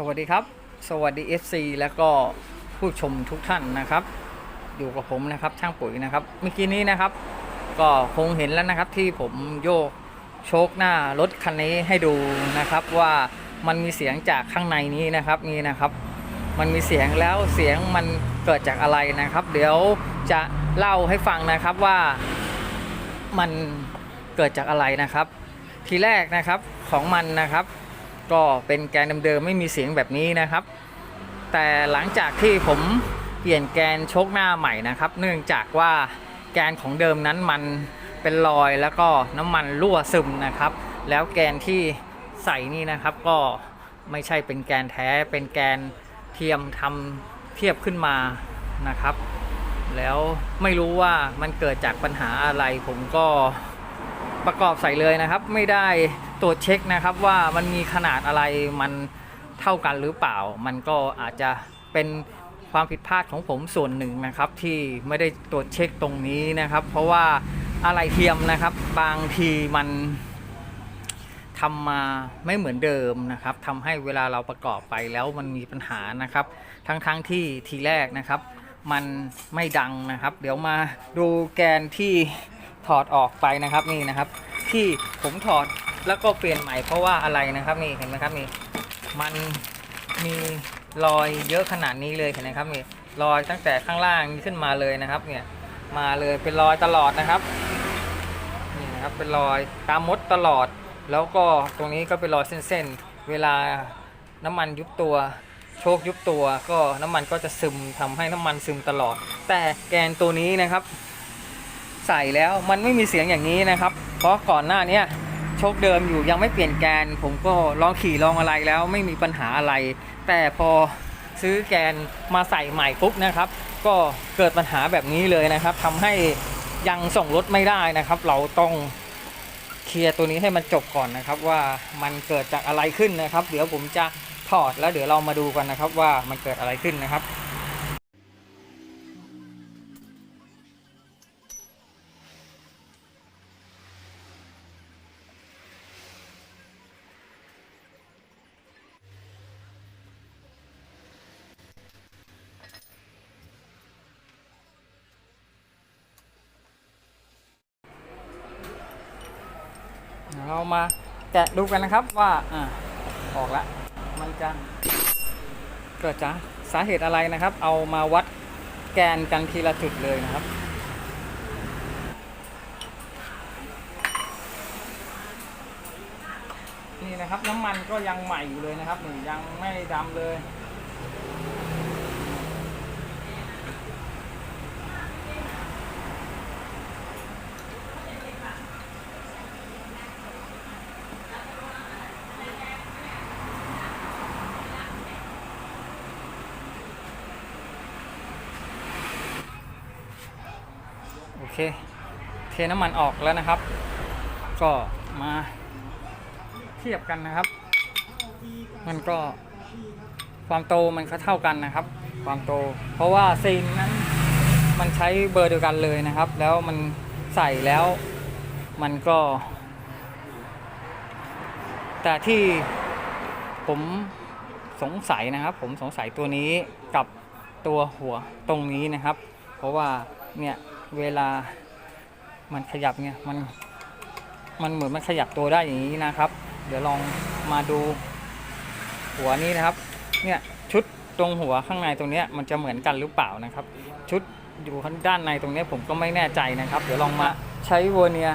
สวัสดีครับ สวัสดี FC แล้วก็ผู้ชมทุกท่านนะครับ อยู่กับผมนะครับช่างปุ๋ยนะครับ เมื่อกี้นี้นะครับ ก็คงเห็นแล้วนะครับที่ผมโยกโชคหน้ารถคันนี้ให้ดูนะครับว่ามันมีเสียงจากข้างในนี้นะครับนี่นะครับ มันมีเสียงแล้วเสียงมันเกิดจากอะไรนะครับ เดี๋ยวจะเล่าให้ฟังนะครับว่ามันเกิดจากอะไรนะครับ ทีแรกนะครับของมันนะครับ ก็เป็นแกนเดิมๆไม่มีเสียงแบบนี้นะครับ แต่หลังจากที่ผมเปลี่ยนแกนโชคหน้าใหม่นะครับ เนื่องจากว่าแกนของเดิมนั้นมันเป็นรอยแล้วก็น้ำมันรั่วซึมนะครับ แล้วแกนที่ใส่นี่นะครับก็ไม่ใช่เป็นแกนแท้เป็นแกนเทียมทำเทียบขึ้นมานะครับ แล้วไม่รู้ว่ามันเกิดจากปัญหาอะไรผมก็ ประกอบใส่เลยนะครับ ไม่ได้ตรวจเช็คนะครับว่ามันมีขนาดอะไรมันเท่ากันหรือเปล่า มันก็อาจจะเป็นความผิดพลาดของผมส่วนหนึ่งนะครับ ที่ไม่ได้ตรวจเช็คตรงนี้นะครับ เพราะว่าอะไรเทียมนะครับ บางทีมันทำมาไม่เหมือนเดิมนะครับทำให้เวลาเราประกอบไปแล้วมันมีปัญหานะครับ ทั้งๆทที่ทีแรกนะครับ มันไม่ดังนะครับ เดี๋ยวมาดูแกนที่ ถอดออกไปนะครับนี่นะครับ ที่ผมถอดแล้วก็เปลี่ยนใหม่เพราะว่าอะไรนะครับนี่เห็นไหมครับนี่มันมีรอยเยอะขนาดนี้เลยเห็นไหมครับนี่รอยตั้งแต่ข้างล่างขึ้นมาเลยนะครับเนี่ยมาเลยเป็นรอยตลอดนะครับนี่นะครับเป็นรอยตามมดตลอด แล้วก็ตรงนี้ก็เป็นรอยเส้นๆ เวลาน้ำมันยุบตัวโชคยุบตัวก็น้ำมันก็จะซึมทำให้น้ำมันซึมตลอด แต่แกนตัวนี้นะครับ ใส่แล้วมันไม่มีเสียงอย่างนี้นะครับ เพราะก่อนหน้านี้โชคเดิมอยู่ยังไม่เปลี่ยนแกน ผมก็ลองขี่ลองอะไรแล้วไม่มีปัญหาอะไร แต่พอซื้อแกนมาใส่ใหม่ปุ๊บนะครับ ก็เกิดปัญหาแบบนี้เลยนะครับทำให้ยังส่งรถไม่ได้นะครับ เราต้องเคลียร์ตัวนี้ให้มันจบก่อนนะครับว่ามันเกิดจากอะไรขึ้นนะครับ เดี๋ยวผมจะถอดแล้วเดี๋ยวเรามาดูกันนะครับว่ามันเกิดอะไรขึ้นนะครับ เรามาแกะดูกันนะครับว่าอ่าออกแล้วมันจะเกิดจากสาเหตุอะไรนะครับ เอามาวัดแกนกันทีละจุดเลยนะครับนี่นะครับน้ำมันก็ยังใหม่อยู่เลยนะครับนี่ยังไม่ดำเลย เคเทน้ำมันออกแล้วนะครับ ก็มาเทียบกันนะครับ มันก็ความโตมันก็เท่ากันนะครับ ความโต เพราะว่าซีนนั้นมันใช้เบอร์เดียวกันเลยนะครับ แล้วมันใส่แล้วมันก็ แต่ที่ผมสงสัยนะครับ ผมสงสัยตัวนี้กับตัวหัวตรงนี้นะครับ เพราะว่าเนี่ย เวลามันขยับเนี่ยมันมันเหมือนมันขยับตัวได้อย่างนี้นะครับ เดี๋ยวลองมาดูหัวนี้นะครับ เนี่ยชุดตรงหัวข้างในตรงเนี้ยมันจะเหมือนกันหรือเปล่านะครับ ชุดอยู่ข้างด้านในตรงเนี้ยผมก็ไม่แน่ใจนะครับ เดี๋ยวลองมาใช้วอร์เนีย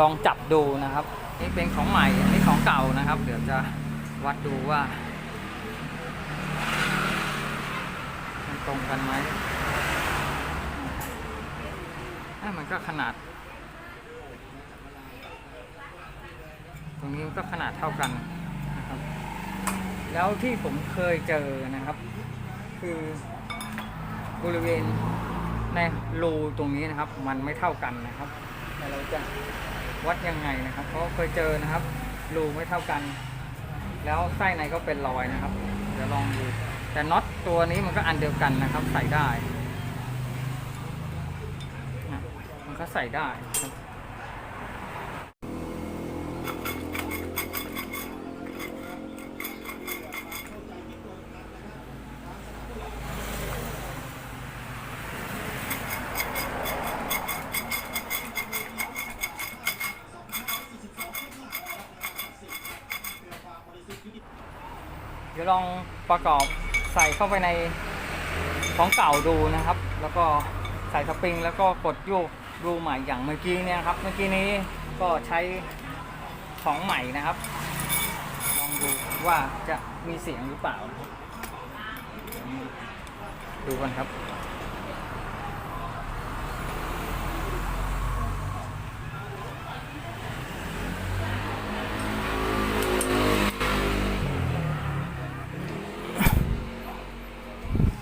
ลองจับดูนะครับนี่เป็นของใหม่อันนี้ของเก่านะครับ เดี๋ยวจะวัดดูว่า มันตรงกันไหม อ่มันก็ขนาด ตรงนี้มันก็ขนาดเท่ากันนะครับ แล้วที่ผมเคยเจอนะครับ คือบริเวณในรูตรงนี้นะครับ มันไม่เท่ากันนะครับ แต่เราจะวัดยังไงนะครับ เพราะเคยเจอนะครับ รูไม่เท่ากัน แล้วไส้ในก็เป็นรอยนะครับ เดี๋ยวลองดู แต่น็อตตัวนี้มันก็อันเดียวกันนะครับ ใส่ได้ ก็ใส่ได้เดี๋ยวลองประกอบใส่เข้าไปในของเก่าดูนะครับ แล้วก็ใส่สปริงแล้วก็กดยก ดูใหม่อย่างเมื่อกี้เนี่ยครับ เมื่อกี้นี้ก็ใช้ของใหม่นะครับ ลองดูว่าจะมีเสียงหรือเปล่า ดูกันครับ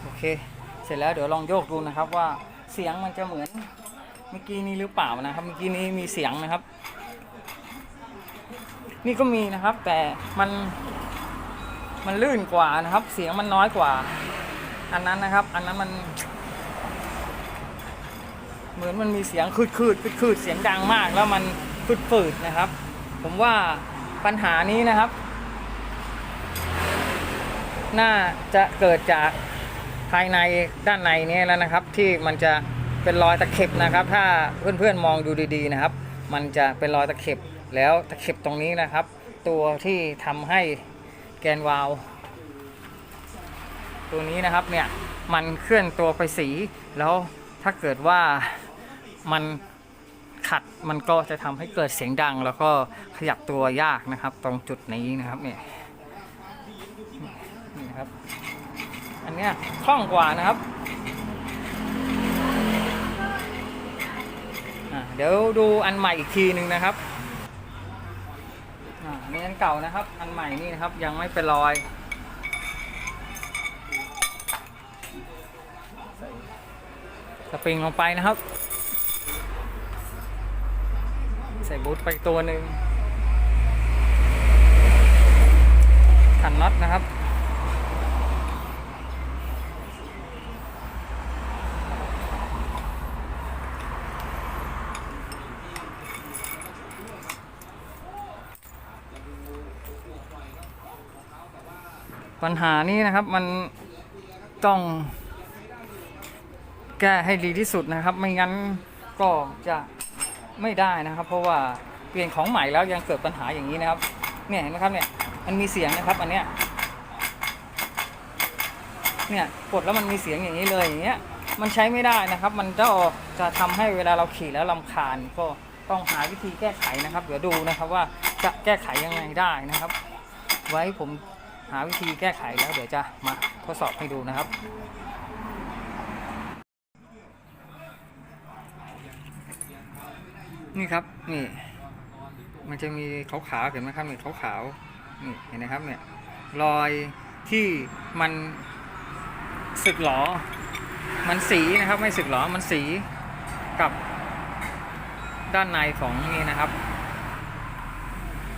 โอเค เสร็จแล้วเดี๋ยวลองโยกดูนะครับว่าเสียงมันจะเหมือน มื่อกี้นี้หรือเปล่านะครับ เมื่อกี้นี้มีเสียงนะครับ นี่ก็มีนะครับ แต่มันมันลื่นกว่านะครับ เสียงมันน้อยกว่า อันนั้นนะครับ อันนั้นมัน เหมือนมันมีเสียงคืดคืดคืดคืดเสียงดังมาก แล้วมันฟืดฟืดนะครับ ผมว่าปัญหานี้นะครับ น่าจะเกิดจากภายในด้านในนี้แล้วนะครับ ที่มันจะ เป็นรอยตะเข็บนะครับ ถ้าเพื่อนๆมองดูดีๆนะครับ มันจะเป็นรอยตะเข็บแล้วตะเข็บตรงนี้นะครับ ตัวที่ทำให้แกนวาลตัวนี้นะครับเนี่ยมันเคลื่อนตัวไปสี แล้วถ้าเกิดว่ามันขัดมันก็จะทำให้เกิดเสียงดัง แล้วก็ขยับตัวยากนะครับ ตรงจุดนี้นะครับเนี่ยนี่ครับ อันเนี้ยคล่องกว่านะครับอะ เดี๋ยวดูอันใหม่อีกทีหนึ่งนะครับอ่านี่อันเก่านะครับ อันใหม่นี่นะครับยังไม่เป็นรอยใส่สปริงลงไปนะครับ ใส่บูทไปตัวหนึ่งขันน็อตนะครับ ปัญหานี้นะครับมันต้องแก้ให้ดีที่สุดนะครับ ไม่งั้นก็จะไม่ได้นะครับ เพราะว่าเปลี่ยนของใหม่แล้วยังเกิดปัญหาอย่างนี้นะครับ เนี่ยเห็นไหมครับเนี่ยมันมีเสียงนะครับอันเนี้ยเนี่ยกดแล้วมันมีเสียงอย่างนี้เลยอย่างเงี้ยมันใช้ไม่ได้นะครับ มันจะจะทำให้เวลาเราขี่แล้วลำคาญก็ต้องหาวิธีแก้ไขนะครับ เดี๋ยวดูนะครับว่าจะแก้ไขยังไงได้นะครับ ไว้ผม หาวิธีแก้ไขแล้วเดี๋ยวจะมาทดสอบให้ดูนะครับนี่ครับนี่ มันจะมีขาวๆเห็นไหมครับนี่ขาวๆนี่เห็นไหมครับเนี่ยรอยที่มันสึกหรอมันสีนะครับ ไม่สึกหรอมันสีกับด้านในของนี่นะครับ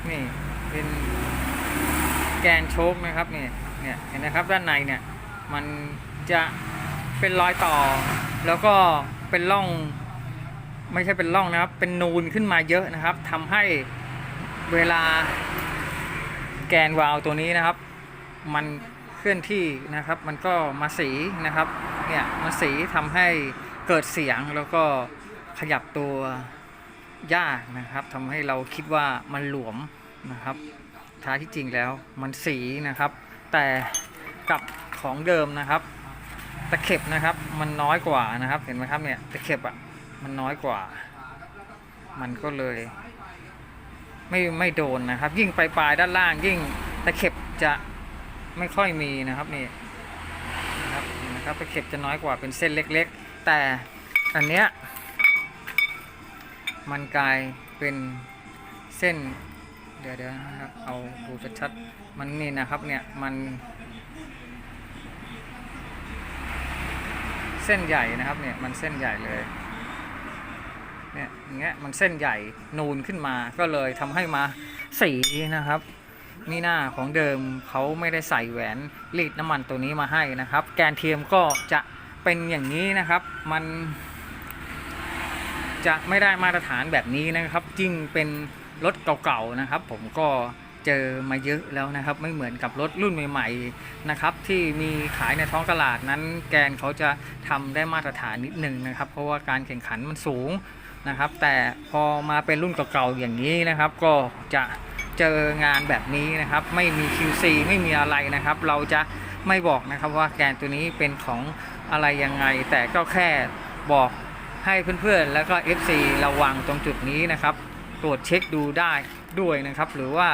นี่เป็น แกนโชคนะครับเนี่ยเนี่ยเห็นนะครับด้านในเนี่ยมันจะเป็นรอยต่อ แล้วก็เป็นร่อง ไม่ใช่เป็นร่องนะครับ เป็นนูนขึ้นมาเยอะนะครับทำให้เวลาแกนวาล์วตัวนี้นะครับ มันเคลื่อนที่นะครับ มันก็มาสีนะครับเนี่ยมาสีทำให้เกิดเสียงแล้วก็ขยับตัวยากนะครับทำให้เราคิดว่ามันหลวมนะครับ ท้ายที่จริงแล้วมันสีนะครับ แต่กับของเดิมนะครับ ตะเข็บนะครับมันน้อยกว่านะครับ เห็นไหมครับเนี่ยตะเข็บอะมันน้อยกว่า มันก็เลย ไม่ไม่โดนนะครับ ยิ่งไปปลายด้านล่าง ยิ่งตะเข็บจะไม่ค่อยมีนะครับนี่นะครับนไหมครับตะเข็บจะน้อยกว่าเป็นเส้นเล็ก ๆ แต่อันเนี้ยมันกลายเป็นเส้น เดี๋ยวเดี๋ยวนะครับเอาดูชัดๆมันนี่นะครับเนี่ยมัน เส้นใหญ่นะครับเนี่ยมันเส้นใหญ่เลยเนี่ยอย่างเงี้ยมันเส้นใหญ่นูนขึ้นมาก็เลยทำให้มาสีนะครับนี่หน้าของเดิมเขาไม่ได้ใส่แหวนรีดน้ำมันตัวนี้มาให้นะครับ แกนเทียมก็จะเป็นอย่างนี้นะครับ มัน จะไม่ได้มาตรฐานแบบนี้นะครับจริงเป็น รถเก่าๆนะครับ ผมก็เจอมาเยอะแล้วนะครับ ไม่เหมือนกับรถรุ่นใหม่ๆนะครับ ที่มีขายในท้องตลาดนั้น แกนเขาจะทำได้มาตรฐานนิดหนึ่งนะครับ เพราะว่าการแข่งขันมันสูงนะครับ แต่พอมาเป็นรุ่นเก่าๆอย่างนี้นะครับ ก็จะเจองานแบบนี้นะครับ ไม่มี QC ไม่มีอะไรนะครับ เราจะไม่บอกนะครับว่าแกนตัวนี้เป็นของอะไรยังไง แต่ก็แค่บอกให้เพื่อนๆ แล้วก็ FC ระวังตรงจุดนี้นะครับ ตรวจเช็คดูได้ด้วยนะครับ หรือว่า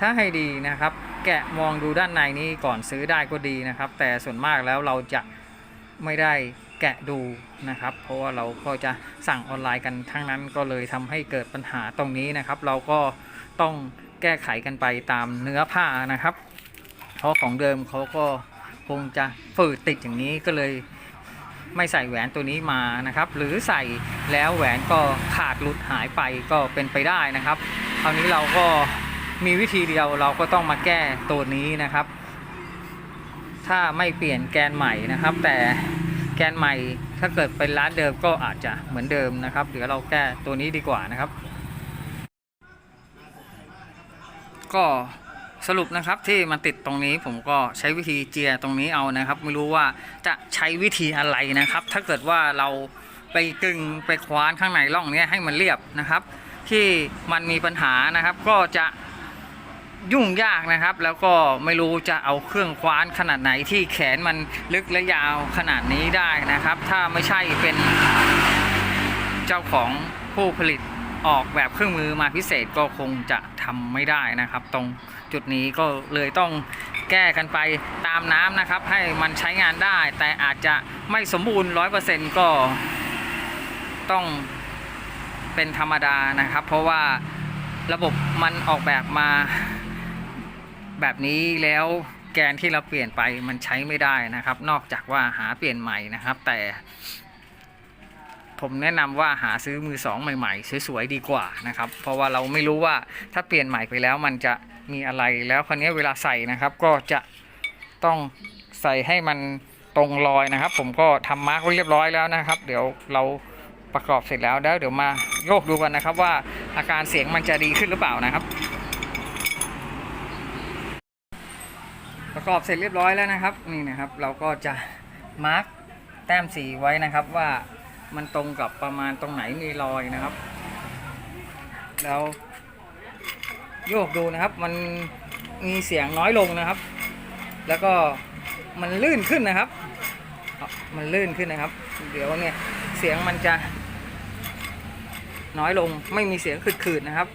ถ้าให้ดีนะครับ แกะมองดูด้านในนี้ก่อนซื้อได้ก็ดีนะครับ แต่ส่วนมากแล้วเราจะไม่ได้แกะดูนะครับ เพราะว่าเราก็จะสั่งออนไลน์กันทั้งนั้นก็เลยทำให้เกิดปัญหาตรงนี้นะครับ เราก็ต้องแก้ไขกันไปตามเนื้อผ้านะครับ เพราะของเดิมเขาก็คงจะฝืดติดอย่างนี้ก็เลย ไม่ใส่แหวนตัวนี้มานะครับ หรือใส่แล้วแหวนก็ขาดหลุดหายไปก็เป็นไปได้นะครับคราวนี้เราก็มีวิธีเดียวเราก็ต้องมาแก้ตัวนี้นะครับ ถ้าไม่เปลี่ยนแกนใหม่นะครับ แต่แกนใหม่ถ้าเกิดเป็นร้านเดิมก็อาจจะเหมือนเดิมนะครับเดี๋ยวเราแก้ตัวนี้ดีกว่านะครับ ก็ สรุปนะครับที่มันติดตรงนี้ผมก็ใช้วิธีเจียตรงนี้เอานะครับ ไม่รู้ว่าจะใช้วิธีอะไรนะครับ ถ้าเกิดว่าเราไปกึงไปคว้านข้างในร่องนี้ให้มันเรียบนะครับ ที่มันมีปัญหานะครับ ก็จะยุ่งยากนะครับ แล้วก็ไม่รู้จะเอาเครื่องคว้านขนาดไหนที่แขนมันลึกและยาวขนาดนี้ได้นะครับ ถ้าไม่ใช่เป็นเจ้าของผู้ผลิต ออกแบบเครื่องมือมาพิเศษก็คงจะทำไม่ได้นะครับ ตรงจุดนี้ก็เลยต้องแก้กันไปตามน้ำนะครับ ให้มันใช้งานได้ แต่อาจจะไม่สมบูรณ์ร้อยเปอร์เซ็นต์ก็ต้องเป็นธรรมดานะครับ เพราะว่าระบบมันออกแบบมาแบบนี้แล้วแกนที่เราเปลี่ยนไปมันใช้ไม่ได้นะครับ นอกจากว่าหาเปลี่ยนใหม่นะครับ แต่ ผมแนะนำว่าหาซื้อมือสองใหม่ๆ สวยๆดีกว่านะครับ เพราะว่าเราไม่รู้ว่าถ้าเปลี่ยนใหม่ไปแล้วมันจะมีอะไรแล้วคราวนี้เวลาใส่นะครับก็จะต้องใส่ให้มันตรงรอยนะครับ ผมก็ทำมาร์กไว้เรียบร้อยแล้วนะครับ เดี๋ยวเราประกอบเสร็จแล้วแล้วเดี๋ยวมาโยกดูกันนะครับว่าอาการเสียงมันจะดีขึ้นหรือเปล่านะครับ ประกอบเสร็จเรียบร้อยแล้วนะครับนี่นะครับ เราก็จะมาร์กแต้มสีไว้นะครับว่า มันตรงกับประมาณตรงไหนมีรอยนะครับ แล้วโยกดูนะครับ มันมีเสียงน้อยลงนะครับ แล้วก็มันลื่นขึ้นนะครับ มันลื่นขึ้นนะครับ เดี๋ยวเนี่ยเสียงมันจะน้อยลงไม่มีเสียงขืดๆนะครับ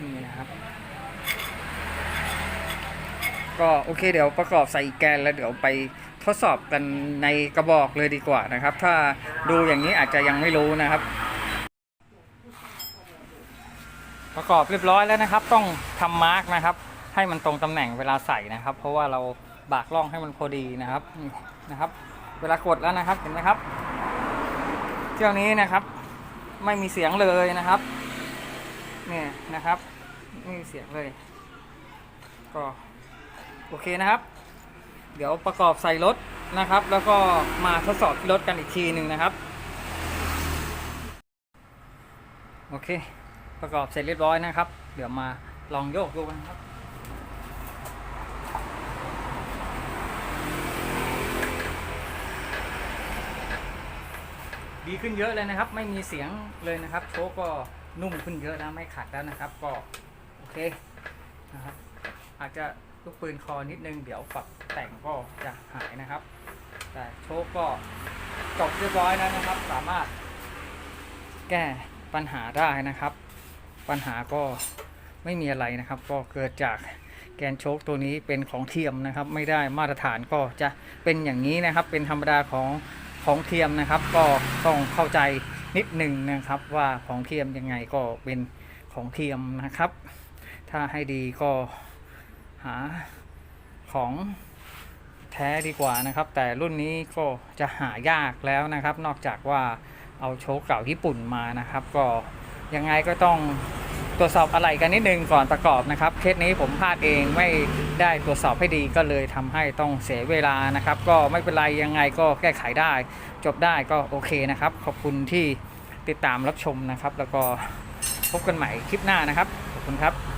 นี่นะครับ ก็โอเคเดี๋ยวประกอบใส่แกนแล้วเดี๋ยวไป ทดสอบกันในกระบอกเลยดีกว่านะครับ ถ้าดูอย่างนี้อาจจะยังไม่รู้นะครับ ประกอบเรียบร้อยแล้วนะครับ ต้องทำมาร์กนะครับ ให้มันตรงตำแหน่งเวลาใส่นะครับ เพราะว่าเราบากล่องให้มันพอดีนะครับนะครับ เวลากดแล้วนะครับเห็นไหมครับเที่ยวนี้นะครับ ไม่มีเสียงเลยนะครับเนี่ยนะครับไม่มีเสียงเลย ก็โอเคนะครับ เดี๋ยวประกอบใส่รถนะครับ แล้วก็มาทดสอบที่รถกันอีกทีหนึ่งนะครับ โอเค ประกอบเสร็จเรียบร้อยนะครับ เดี๋ยวมาลองโยกดูกันครับดีขึ้นเยอะเลยนะครับ ไม่มีเสียงเลยนะครับโชก็นุ่มขึ้นเยอะแล้วไม่ขัดแล้วนะครับ ก็โอเคนะครับอาจจะ ลูกปืนคอนิดนึงเดี๋ยวปรับแต่งก็จะหายนะครับ แต่โชคก็จบเรียบร้อยแล้วนะครับ สามารถแก้ปัญหาได้นะครับ ปัญหาก็ไม่มีอะไรนะครับ ก็เกิดจากแกนโชคตัวนี้เป็นของเทียมนะครับ ไม่ได้มาตรฐานก็จะเป็นอย่างนี้นะครับ เป็นธรรมดาของของเทียมนะครับ ก็ต้องเข้าใจนิดหนึ่งนะครับว่าของเทียมยังไงก็เป็นของเทียมนะครับ ถ้าให้ดีก็ หาของแท้ดีกว่านะครับ แต่รุ่นนี้ก็จะหายากแล้วนะครับ นอกจากว่าเอาโชว์เก่าญี่ปุ่นมานะครับ ก็ยังไงก็ต้องตรวจสอบอะไรกันนิดนึงก่อนประกอบนะครับ เคสนี้ผมพลาดเองไม่ได้ตรวจสอบให้ดีก็เลยทำให้ต้องเสียเวลานะครับ ก็ไม่เป็นไรยังไงก็แก้ไขได้ จบได้ก็โอเคนะครับ ขอบคุณที่ติดตามรับชมนะครับ แล้วก็พบกันใหม่คลิปหน้านะครับ ขอบคุณครับ